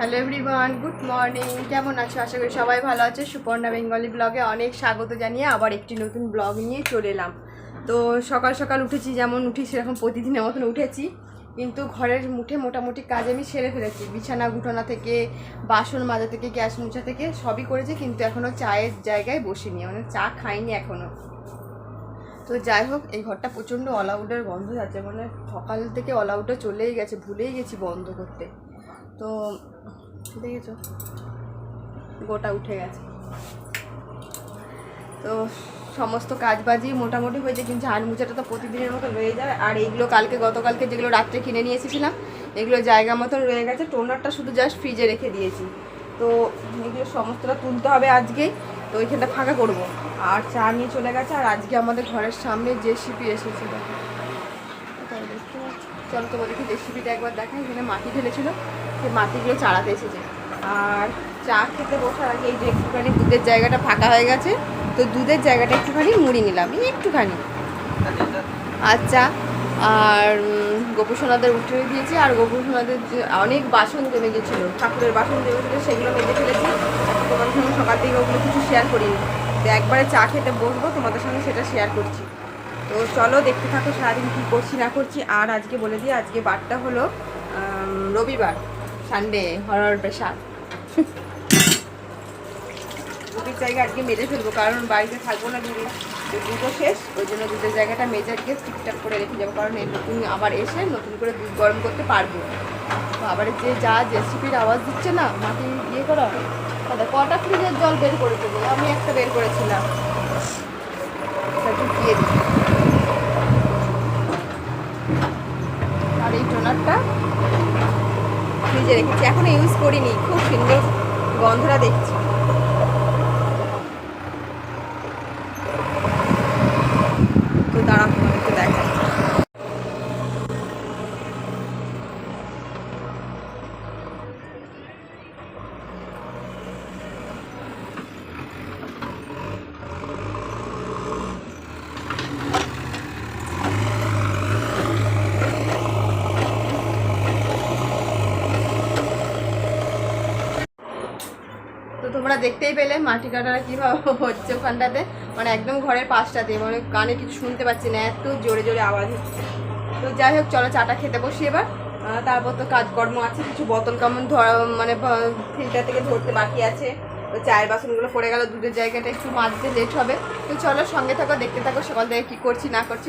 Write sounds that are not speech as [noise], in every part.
Hello everyone good morning কেমন আছো? আশা করি সবাই ভালো আছে। সুপর্ণা বেঙ্গলি ব্লগে অনেক স্বাগত জানিয়ে আবার একটি নতুন ব্লগ নিয়ে চলে এলাম। তো সকাল সকাল উঠেছি, যেমন উঠি সেরকম প্রতিদিনের মতন উঠেছি। কিন্তু ঘরের মুঠে মোটামুটি কাজ আমি সেরে ফেলেছি। বিছানা গুটানা থেকে, বাসন মাজা থেকে, গ্যাস মুছা থেকে সবই করেছি, কিন্তু এখনও চায়ের জায়গায় বসিনি। মানে চা খাইনি এখনও তো যাই হোক, এই ঘরটা প্রচণ্ড অলআউটের গন্ধ যাচ্ছে। মানে সকাল থেকে অলআউটে চলেই গেছে, ভুলেই গেছি বন্ধ করতে। তো দেখেছ? গোটা উঠে গেছে। তো সমস্ত কাজ বাজি মোটামুটি হয়েছে, কিন্তু ঝাড় মুছাটা তো প্রতিদিনের মতো রয়ে যায় আর এইগুলো কালকে, গতকালকে যেগুলো রাত্রে কিনে নিয়ে এসেছিলাম, এগুলো জায়গা মতো রয়ে গেছে। টোনারটা শুধু জাস্ট ফ্রিজে রেখে দিয়েছি। তো এগুলো সমস্তটা তুলতে হবে আজকেই তো ওইখানটা ফাঁকা করব। আর চা নিয়ে চলে গেছে, আর আজকে আমাদের ঘরের সামনে জেসিপি এসেছে, দেখো। কোথায় দেখতে পাচ্ছ? চলো তোমাদেরকে রেসিপিটা একবার দেখাই। এখানে মাটি ঢেলেছিল। সেই মাটিগুলো চাড়াতে এসেছে। আর চা খেতে বসার আগে এই যে একটুখানি দুধের জায়গাটা ফাঁকা হয়ে গেছে, তো দুধের জায়গাটা একটুখানি মুড়ি নিলাম একটুখানি। আচ্ছা আর গোপুসোনাদের উঠে দিয়েছি, আর গোপুসোনাদের অনেক বাসন জমে গেছিল, ঠাকুরের বাসন জমে গেছিল, সেগুলো মেজে ফেলেছি। তোমাদের সঙ্গে সকাল থেকে ওগুলো কিছু শেয়ার করিনি। তো একবারে চা খেতে বসবো, তোমাদের সঙ্গে সেটা শেয়ার করছি। তো চলো দেখতে থাকো সারাদিন কী করছি না করছি। আর আজকে বলে দিই, আজকে বারটা হলো রবিবার। সানডে হরর পেশা দুধের জায়গা আজকে মেজে ফেলব, কারণ বাড়িতে থাকব না তো দুধও শেষ, ওই জন্য দুধের জায়গাটা মেজে আজকে ঠিকঠাক করে রেখে যাব, কারণ নতুন আবার এসে নতুন করে দুধ গরম করতে পারব। আবার যে যা জেসিপির আওয়াজ দিচ্ছে না, মাটি ইয়ে করা দাদা কটা ফ্রিজের জল বের করে দেবো? আমি একটা বের করেছিলাম। আর এই টোনারটা ফ্রিজে রেখেছি। এখনও ইউজ করিনি। খুব সুন্দর গন্ধটা দেখছি তো দাঁড়া তোমাদেরকে দেখাই তো তোমরা দেখতেই পেলে মাটি কাটারা কীভাবে হচ্ছে ওখানটাতে। মানে একদম ঘরের পাশটাতে মানে কানে কিছু শুনতে পাচ্ছি না, এত জোরে জোরে আওয়াজ হচ্ছে। তো যাই হোক, চলো চাটা খেতে বসি এবার। তারপর তো কাজকর্ম আছে, কিছু বোতল কেমন ধরা মানে ফিল্টার থেকে ধরতে বাকি আছে। তো চায়ের বাসনগুলো পড়ে গেল, দুধের জায়গাটা একটু মাজতে লেট হবে। তো চলো সঙ্গে থাকো, দেখতে থাকো, সকাল থেকে কী করছি, না করছি।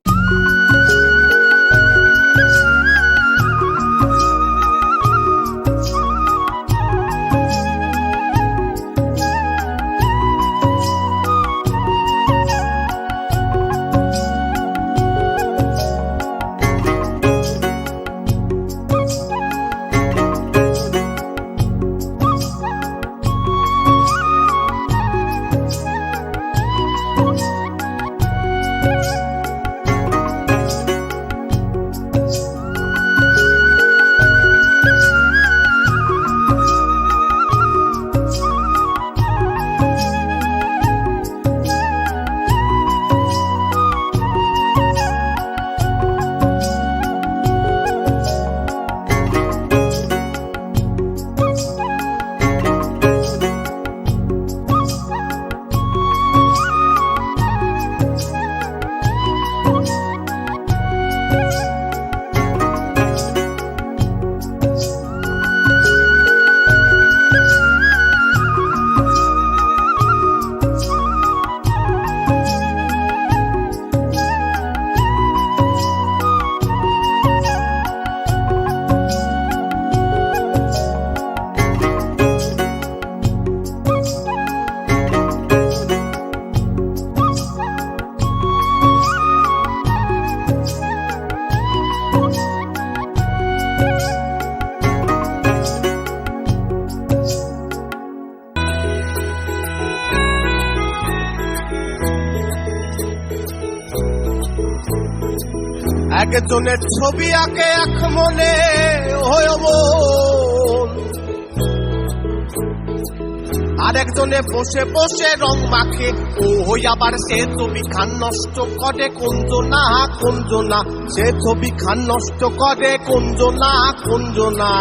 একজনের ছবি আঁকে এক মনে আর একজনে বসে বসে রং মাখে, ও হই আবার সে ছবি খান নষ্ট করে, কুঞ্জনা কুঞ্জনা। সে ছবি খান নষ্ট করে, কুঞ্জনা কুঞ্জনা।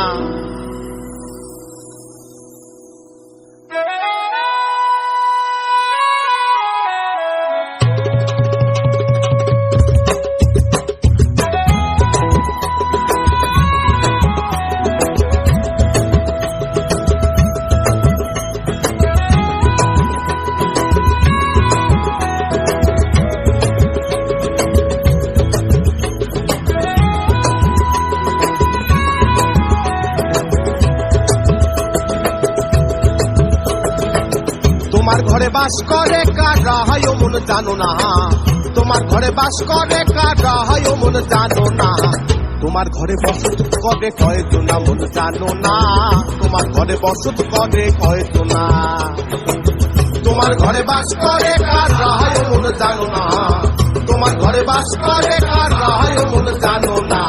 বাস করে কারা হয় মন জানো না। তোমার ঘরে বাস করে কারা হয় মন জানো না। তোমার ঘরে বসত করে কয়তো না মন জানো না। তোমার ঘরে বসত করে কয়তো না। তোমার ঘরে বাস করে কার রায় মন জানো না। তোমার ঘরে বাস করে কার রায় মন জানো না।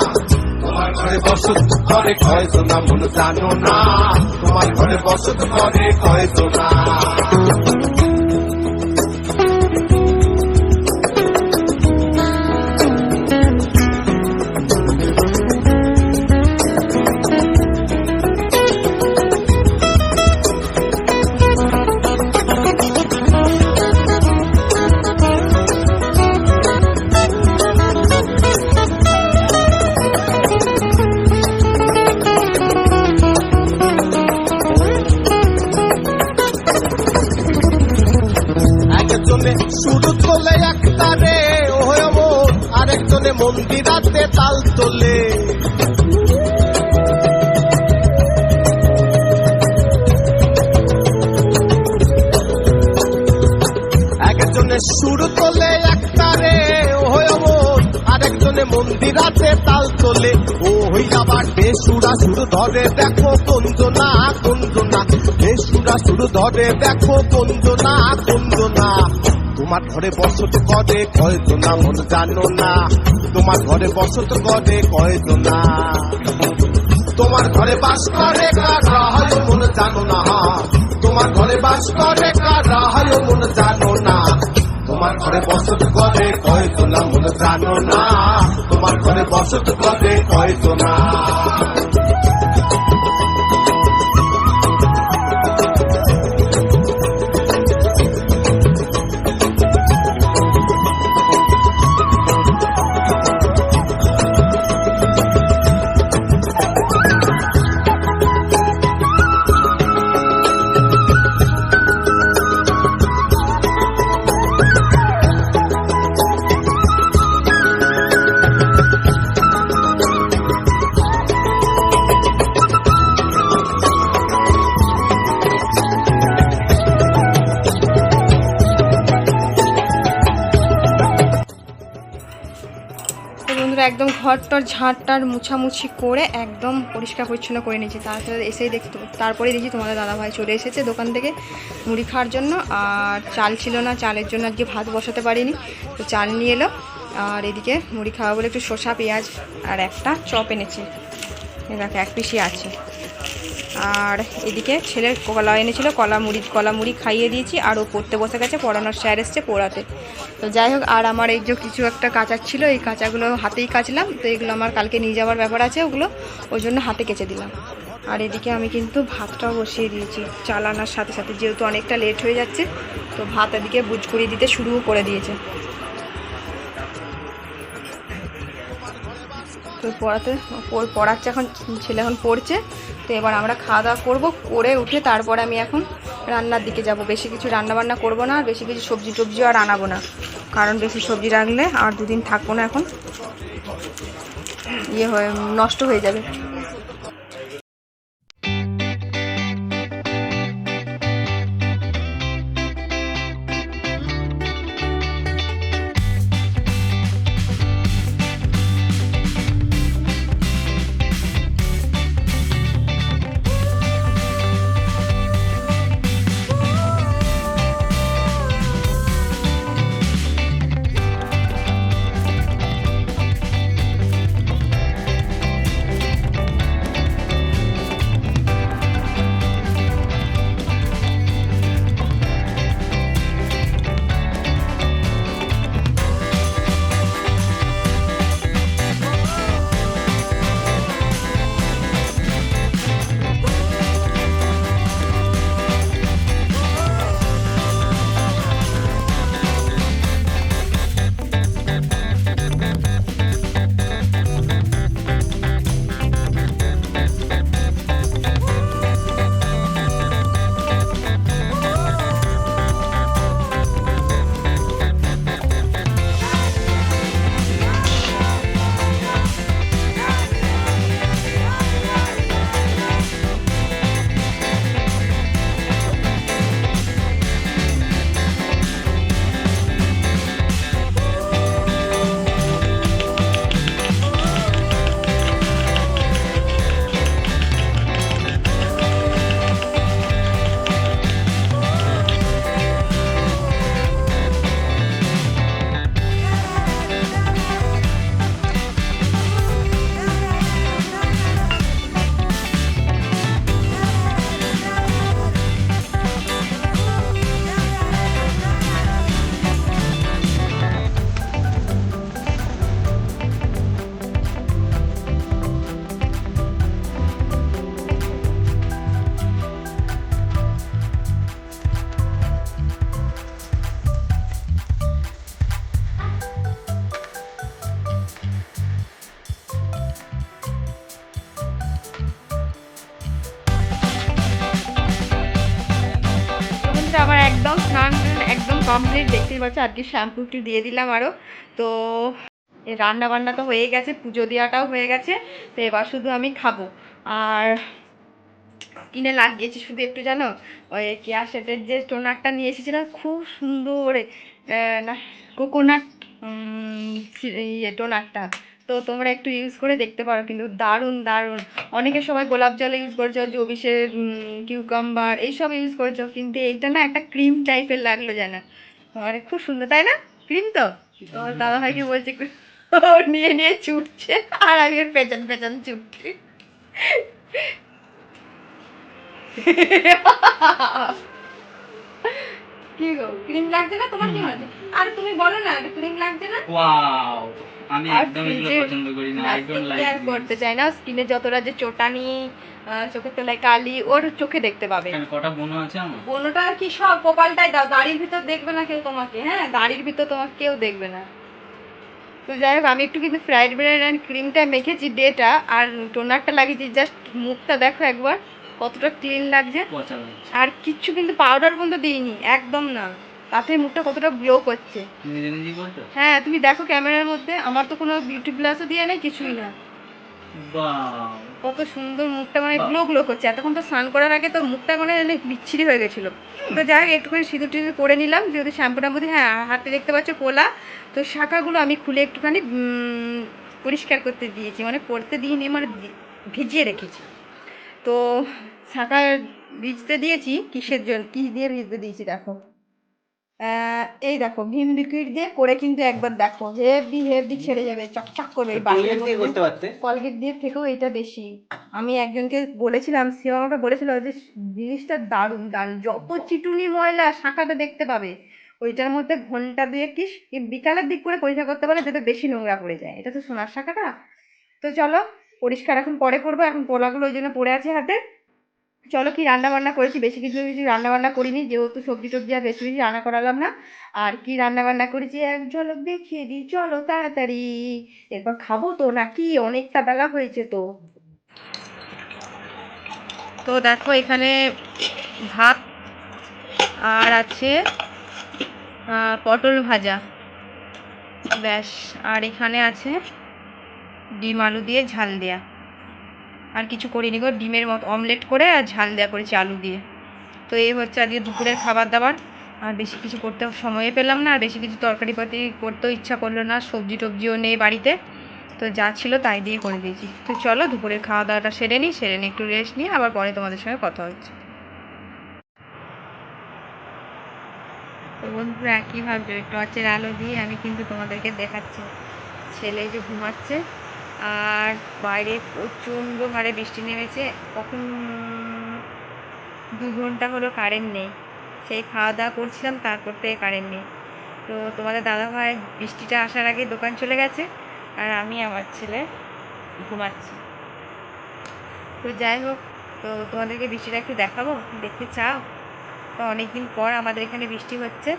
তোমার ঘরে বসত করে কয়তো না মন জানো না। তোমার ঘরে বসত করে কয়তো না। মন্দিরাতে তাল তোলে। একজনে সুর তোলে একটারে ওহে মন আরেকজনে মন্দিরাতে তাল তোলে। ও হই আবার বেসুরা সুর ধরে, দেখো কঞ্জনা কঞ্জনা। বেসুরা সুর ধরে, দেখো কঞ্জনা কঞ্জনা। তোমার ঘরে বসত করে কয়জনা মন জানো না। তোমার ঘরে বসত করে কয়জনা তোমার ঘরে বাস করে কার মন জানো না। তোমার ঘরে বাস করে কার মন জানো না। তোমার ঘরে বসত করে কয়তো না মন জানো না। তোমার ঘরে বসত করে কয়তো না। ঘরটার ঝাঁটটার মুছামুছি করে একদম পরিষ্কার পরিচ্ছন্ন করে নিয়েছি। তারপরে এসেই দেখতে তারপরে দেখি তোমাদের দাদাভাই চলে এসেছে দোকান থেকে মুড়ি খাওয়ার জন্য। আর চাল ছিল না, চালের জন্য আজকে ভাত বসাতে পারিনি। তো চাল নিয়ে এলো। আর এদিকে মুড়ি খাওয়া বলে একটু শসা, পেঁয়াজ আর একটা চপ এনেছি। দেখো, এক পিসি আছে। আর এদিকে ছেলের কলা এনেছিল, কলা মুড়ি কলা মুড়ি খাইয়ে দিয়েছি, আর ও পড়তে বসে গেছে, পড়ানোর স্যার এসছে পড়াতে। তো যাই হোক, আর আমার এই যে কিছু একটা কাঁচার ছিল, এই কাঁচাগুলো হাতেই কাচলাম, তো এগুলো আমার কালকে নিয়ে যাওয়ার ব্যাপার আছে, ওগুলো ওই জন্য হাতে কেচে দিলাম। আর এদিকে আমি কিন্তু ভাতটাও বসিয়ে দিয়েছি চাল আনার সাথে সাথে, যেহেতু অনেকটা লেট হয়ে যাচ্ছে, তো ভাত এদিকে বুঝ করিয়ে দিতে শুরুও করে দিয়েছে। তো পড়াতে পড়- পড়াচ্ছে এখন, ছেলে এখন পড়ছে। তো এবার আমরা খাওয়া দাওয়া করব, করে উঠে তারপরে আমি এখন রান্নার দিকে যাব। বেশি কিছু রান্না বান্না করব না আর বেশি কিছু সবজি টবজিও আর আনাবো না। কারণ বেশি সবজি রাখলে আর দুদিন থাকব না এখন। ইয়ে হয়ে, নষ্ট হয়ে যাবে। পাচ্ছ আজকে শ্যাম্পু একটু দিয়ে দিলাম আরও তো রান্না বান্না তো হয়ে গেছে, পুজো দেওয়াটাও হয়ে গেছে, তো এবার শুধু আমি খাব। আর কিনে লাগিয়েছি শুধু একটু জানো? ওই কেয়া সেটের যে টোনারটা নিয়ে এসেছিলাম খুব সুন্দর না, কোকোনাট ইয়ে টোনারটা। তো তোমরা একটু ইউজ করে দেখতে পারো, কিন্তু দারুণ দারুণ। অনেকে সবাই গোলাপ জল ইউজ করেছ জবিসের কিউকাম্বার এইসব ইউজ করেছ, কিন্তু এইটা না একটা ক্রিম টাইপের লাগল যেন। মানে খুব সুন্দর তাই না? ক্রিম তো? তোমার দাদা ভাইকে বলছে ও নিয়ে নিয়ে ছুটছে আর আমি ওর পেছন পেছন ছুটছি। কি গো ক্রিম লাগছে না? তোমার কি হয়েছে? আর তুমি বলো না ক্রিম লাগছে না? ওয়াও। আর ফ্রিজে করতে চাই না স্কিনে যতটা যে চোটানি চোখের তলায় কালি ওর চোখে দেখতে পাবে। কটা বোনো আছে আমার? কোনোটা আর কি সব কপালটাই দাও দাড়ির ভিতর দেখবে না কেউ তোমাকে হ্যাঁ? দাড়ির ভিতর তোমাকে কেউ দেখবে না। তো যাই হোক আমি একটু কিন্তু ফ্রাইড ব্রেড অ্যান্ড ক্রিমটা মেখেছি ডেটা আর টোনারটা লাগিয়েছি জাস্ট মুখটা দেখো একবার কতটা ক্লিন লাগছে। লাগছে। আর কিচ্ছু কিন্তু পাউডার পর্যন্ত দিইনি একদম না। তাতে মুখটা কতটা গ্লো করছে। হ্যাঁ তুমি দেখো ক্যামেরার মধ্যে আমার তো কোনো বিউটি প্লাসও দিয়ে নেই কিছুই না। কত সুন্দর মুখটা মানে গ্লো গ্লো করছে। এতক্ষণ তো স্নান করার আগে তো মুখটা মানে বিচ্ছিরি হয়ে গেছিল। তো যাই হোক একটুখানি সিঁদুর টিঁদুর করে নিলাম যেহেতু শ্যাম্পুটার মধ্যে হ্যাঁ হাতে দেখতে পাচ্ছ কোলা তো শাখাগুলো আমি খুলে একটুখানি পরিষ্কার করতে দিয়েছি। মানে পরতে দিইনি মানে ভিজিয়ে রেখেছি। তো শাখা ভিজতে দিয়েছি কিসের জন্য কী দিয়ে ভিজতে দিয়েছি দেখো। এই দেখো ভিম লিকুইড দিয়ে করে কিন্তু একবার দেখো হেভি হেভি ছেড়ে যাবে চকচক করবে এই বাটির কলগেট দিয়ে থেকেও এটা বেশি। আমি একজনকে বলেছিলাম সেও আমাকে বলেছিল যে জিনিসটা দারুণ দারুণ। যত চিটুনি ময়লা শাখাটা দেখতে পাবে ওইটার মধ্যে ঘণ্টা দিয়ে কি বিকালের দিক করে পরিষ্কার করতে পারে যাতে বেশি নোংরা করে যায়। এটা তো সোনার শাখাটা তো চলো পরিষ্কার এখন পরে করব এখন পোলাগুলো ওই জন্য পড়ে আছে হাতে। চলো কি রান্না বান্না করেছি? বেশি কিছু কিছু রান্না বান্না করিনি, যেহেতু সবজি টবজি আর রেসিপি রান্না করালাম না। আর কি রান্না বান্না করেছি? এক ঝলক দেখিয়ে দিই, চলো তাড়াতাড়ি। এরপর খাব তো নাকি? অনেকটা বেলা হয়েছে তো। তো দেখো, এখানে ভাত আর আছে পটল ভাজা। ব্যাস, আর এখানে আছে ডিম আলু দিয়ে ঝাল দেয়া। আর কিছু করিনি গো, ডিমের মতো অমলেট করে আর ঝাল দেওয়া করেছি আলু দিয়ে। তো এই হচ্ছে আজকে দুপুরের খাবার দাবার। আর বেশি কিছু করতে সময় পেলাম না, আর বেশি কিছু তরকারি পাতি করতেও ইচ্ছা করল না, সবজি টবজিও নেই বাড়িতে। তো যা ছিল তাই দিয়ে করে দিয়েছি। তো চলো দুপুরের খাওয়া দাওয়াটা সেরে নিই সেরে নিই একটু রেস্ট নিয়ে আবার পরে তোমাদের সঙ্গে কথা হচ্ছে। তো বন্ধুরা একই ভাবছ টর্চের আলো দিয়ে আমি কিন্তু তোমাদেরকে দেখাচ্ছি। ছেলে যে ঘুমাচ্ছে আর বাইরে প্রচণ্ড হারে বৃষ্টি নেমেছে। কখন দু ঘণ্টা হলো কারেন্ট নেই। সেই খাওয়া দাওয়া করছিলাম, তারপর থেকে কারেন্ট নেই। তো তোমাদের দাদা ভাই বৃষ্টিটা আসার আগে দোকান চলে গেছে আর আমি আমার ছেলে ঘুমাচ্ছি। তো যাই হোক, তো তোমাদেরকে বৃষ্টিটা একটু দেখাবো, দেখতে চাও? তো অনেকদিন পর আমাদের এখানে বৃষ্টি হচ্ছে।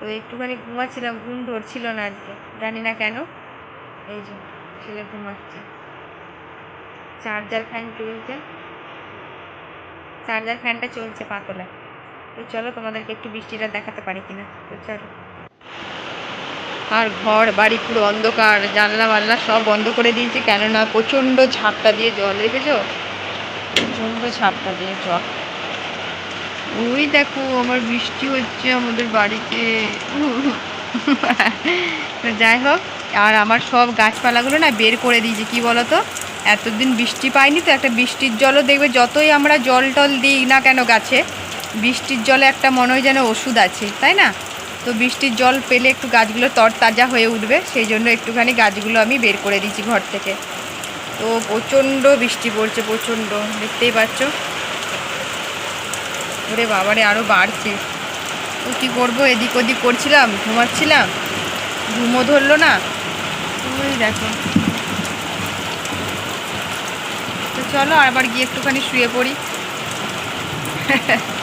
তো একটুখানি ঘুমাচ্ছিলাম, ঘুম ধরছিল না আজকে, জানি না কেন। এই যে। ছেলে ঘুমাচ্ছে চার্জার ফ্যান চলছে। চার্জার ফ্যানটা চলছে পাতলা। তো চলো তোমাদেরকে একটু বৃষ্টিটা দেখাতে পারি কিনা। তো চলো। আর ঘর, বাড়ি পুরো অন্ধকার, জানলা মাল্লা সব বন্ধ করে দিয়েছি। কেননা প্রচণ্ড ঝাপটা দিয়ে জল, দেখেছ? প্রচণ্ড ঝাপটা দিয়ে জল। ওই দেখো, আমার বৃষ্টি হচ্ছে আমাদের বাড়িতে। [laughs] যাই হোক, আর আমার সব গাছপালাগুলো না বের করে দিয়েছি কি বলো তো এতদিন বৃষ্টি পাইনি তো, একটা বৃষ্টির জলও দেখবে, যতই আমরা জল টল দিই না কেন গাছে, বৃষ্টির জলে একটা মনে হয় যেন ওষুধ আছে, তাই না? তো বৃষ্টির জল পেলে একটু গাছগুলো তরতাজা হয়ে উঠবে, সেই জন্য একটুখানি গাছগুলো আমি বের করে দিয়েছি ঘর থেকে। তো প্রচণ্ড বৃষ্টি পড়ছে, প্রচণ্ড, দেখতেই পাচ্ছ? ওরে বাবারে আরও বাড়ছে। কী করব? এদিক ওদিক করছিলাম, ঘুমাচ্ছিলাম। ঘুমও ধরলো না। ওই দেখো। তো চলো আবার গিয়ে একটুখানি শুয়ে পড়ি। [laughs]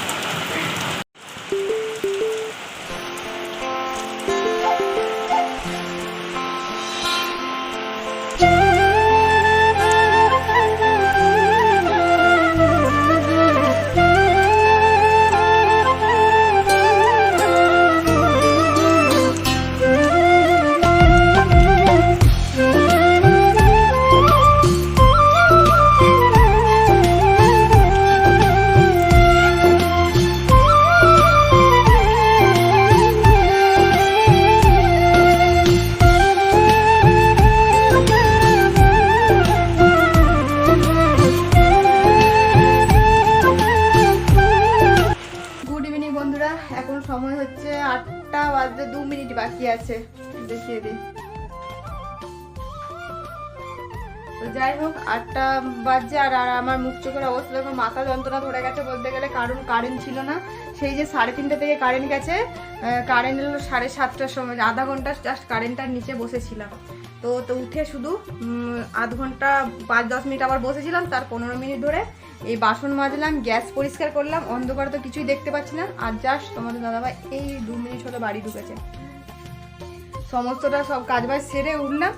আছে, দেখিয়ে দিই। তো যাই হোক, আটটা বাজছে আর আর আমার মুখ চোখের অবস্থা দেখো, মাথা যন্ত্রণা ধরে গেছে বলতে গেলে কারণ কারেন্ট ছিল না। সেই যে সাড়ে তিনটে থেকে কারেন্ট গেছে কারেন্ট এলো সাড়ে সাতটার সময় আধা ঘণ্টা জাস্ট কারেন্টটার নিচে বসেছিলাম। তো তো উঠে শুধু আধ ঘণ্টা পাঁচ দশ মিনিট আবার বসেছিলাম, তার পনেরো মিনিট ধরে এই বাসন মাজলাম, গ্যাস পরিষ্কার করলাম, অন্ধকার তো কিছুই দেখতে পাচ্ছি না। আর জাস্ট তোমাদের দাদাভাই এই দু মিনিট হলো বাড়ি ঢুকেছে। সমস্তটা সব কাজ বাজ সেরে উঠলাম।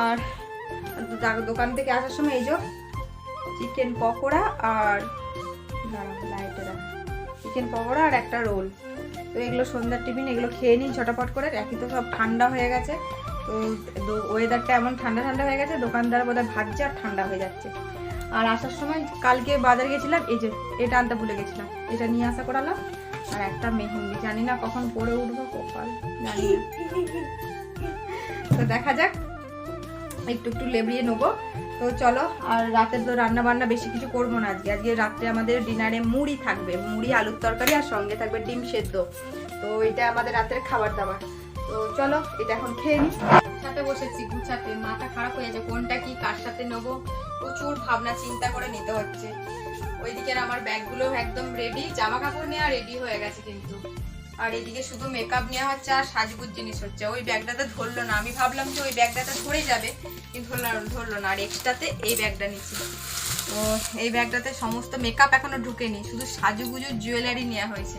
আর দোকান থেকে আসার সময় এই যে চিকেন পকোড়া আর লাইটে চিকেন পকোড়া আর একটা রোল তো এগুলো সন্ধ্যার টিফিন এগুলো খেয়ে নিই ঝটাপট করে। একই তো সব ঠান্ডা হয়ে গেছে। তো ওয়েদারটা এমন ঠান্ডা ঠান্ডা হয়ে গেছে, দোকানদার বোধহয় ভাজছে আর ঠান্ডা হয়ে যাচ্ছে। আর আসার সময় কালকে বাজার গেছিলাম, এই যে, এটা আনতে ভুলে গেছিলাম। এটা নিয়ে আসা করালাম। আর একটা মেহেন্দি। জানি না কখন পরে উঠবো, কপাল। জানি না। তো দেখা যাক। একটু একটু লেবড়িয়ে নেব। তো চলো, আর রাতের তো রান্না বান্না বেশি কিছু করব না আজকে। আজকে রাত্রে আমাদের ডিনারে মুড়ি থাকবে। মুড়ি, আলুর তরকারি আর সঙ্গে থাকবে ডিম সেদ্ধ। তো এটা আমাদের রাতের খাবার দাবার। তো চলো, এটা এখন খেয়ে নিই সাথে বসেছি, গুছাতে। মাথা খারাপ হয়ে যাচ্ছে কোনটা কি, কার সাথে নেব? প্রচুর ভাবনা, চিন্তা করে নিতে হচ্ছে। ওইদিকে আমার ব্যাগগুলো একদম রেডি জামা কাপড় নেওয়া রেডি হয়ে গেছে কিন্তু। আর এদিকে শুধু মেকআপ নেওয়া হচ্ছে আর সাজগুজ জিনিস হচ্ছে। ওই ব্যাগটাতে ধরলো না। আমি ভাবলাম যে ওই ব্যাগটাতে ধরে যাবে। কিন্তু ধরলো না ধরলো না। আর এক্সট্রাতে এই ব্যাগটা নিচ্ছি তো এই ব্যাগটাতে সমস্ত মেকআপ এখনও ঢুকেনি। শুধু সাজুগুজু জুয়েলারি নেওয়া হয়েছে।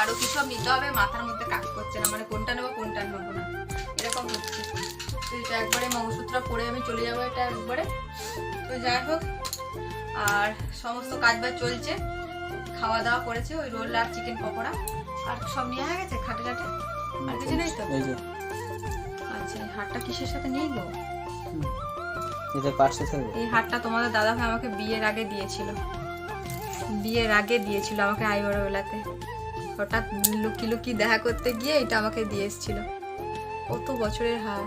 আরও কি সব নিতে হবে? মাথার মধ্যে কাজ করছে না। মানে কোনটা নেব কোনটা নেব না। এরকম হচ্ছে। এটা একবারে মঙ্গলসূত্র পরে আমি চলে যাব এটা একবারে। তো যাই হোক, আর সমস্ত কাজ বাজ চলছে। খাওয়া দাওয়া করেছে ওই রোল আর চিকেন পকোড়া। আর সব নেওয়া হয়ে গেছে খাটে খাটে? আর কিছু নেই তো? আচ্ছা এই হাটটা কিসের সাথে নেই গো? এই হাটটা তোমাদের দাদা ভাই আমাকে বিয়ের আগে দিয়েছিল। বিয়ের আগে দিয়েছিল আমাকে আইবড় বেলাতে হঠাৎ লুকি লুকি দেখা করতে গিয়ে এটা আমাকে দিয়ে এসেছিল। কত বছরের হার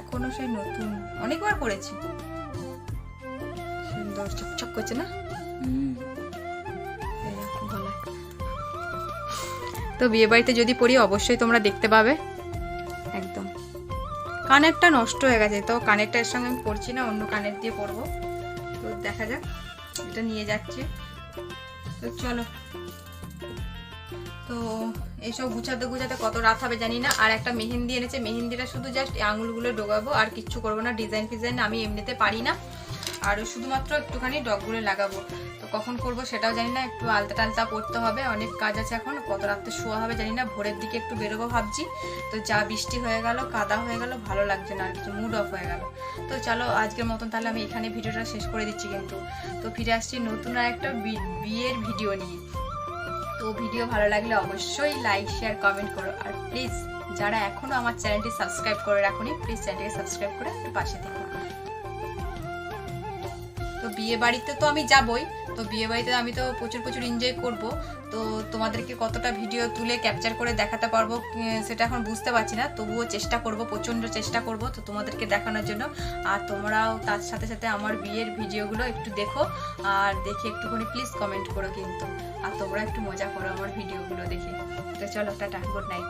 এখনও সেই নতুন। অনেকবার পড়েছি সুন্দর চকচক করছে না? তো বিয়ে বাড়িতে যদি পড়ি, অবশ্যই তোমরা দেখতে পাবে। একদম। কানেরটা নষ্ট হয়ে গেছে, তো কানেরটা এর সঙ্গে আমি পড়ছি না, অন্য কানের দিয়ে পরবো। তো দেখা যাক, এটা নিয়ে যাচ্ছি। তো চলো। তো এইসব গুছাতে গুছাতে কত রাত হবে জানি না, আর একটা মেহেন্দি এনেছে। মেহেন্দিটা শুধু জাস্ট আঙুলগুলো ডোগাবো আর কিচ্ছু করব না, ডিজাইন ফিজাইন আমি এমনিতে পারি না। আর শুধুমাত্র একটুখানি ডগগুলো লাগাবো। তো কখন করব সেটাও জানি না, একটু আলতা টালতা পড়তে হবে, অনেক কাজ আছে এখন, কত রাত্রে শোয়া হবে জানি না, ভোরের দিকে একটু বেরোবো ভাবছি। তো যা বৃষ্টি হয়ে গেল, কাদা হয়ে গেল, ভালো লাগছে না, আর কিছু মুড অফ হয়ে গেল। তো চলো আজকের মতন তাহলে আমি এখানে ভিডিওটা শেষ করে দিচ্ছি কিন্তু। তো ফিরে আসছি নতুন আর একটা বিয়ের ভিডিও নিয়ে। তো ভিডিও ভালো লাগলে অবশ্যই লাইক শেয়ার কমেন্ট করো। আর প্লিজ যারা এখনও আমার চ্যানেলটি সাবস্ক্রাইব করে রাখুনি প্লিজ চ্যানেলটিকে সাবস্ক্রাইব করে পাশে থেকো। তো বিয়ে বাড়িতে তো আমি যাবই, তো বিয়ে বাড়িতে আমি তো প্রচুর প্রচুর এনজয় করব। তো তোমাদেরকে কতটা ভিডিও তুলে ক্যাপচার করে দেখাতে পারব সেটা এখন বুঝতে পারছি না। তবুও চেষ্টা করব, প্রচণ্ড চেষ্টা করব তো তোমাদেরকে দেখানোর জন্য। আর তোমরাও তার সাথে সাথে আমার বিয়ের ভিডিওগুলো একটু দেখো, আর দেখে একটুখানি প্লিজ কমেন্ট করো কিন্তু। আর তোমরা একটু মজা করো আমার ভিডিওগুলো দেখে। তো চলো, টাটা গুড নাইট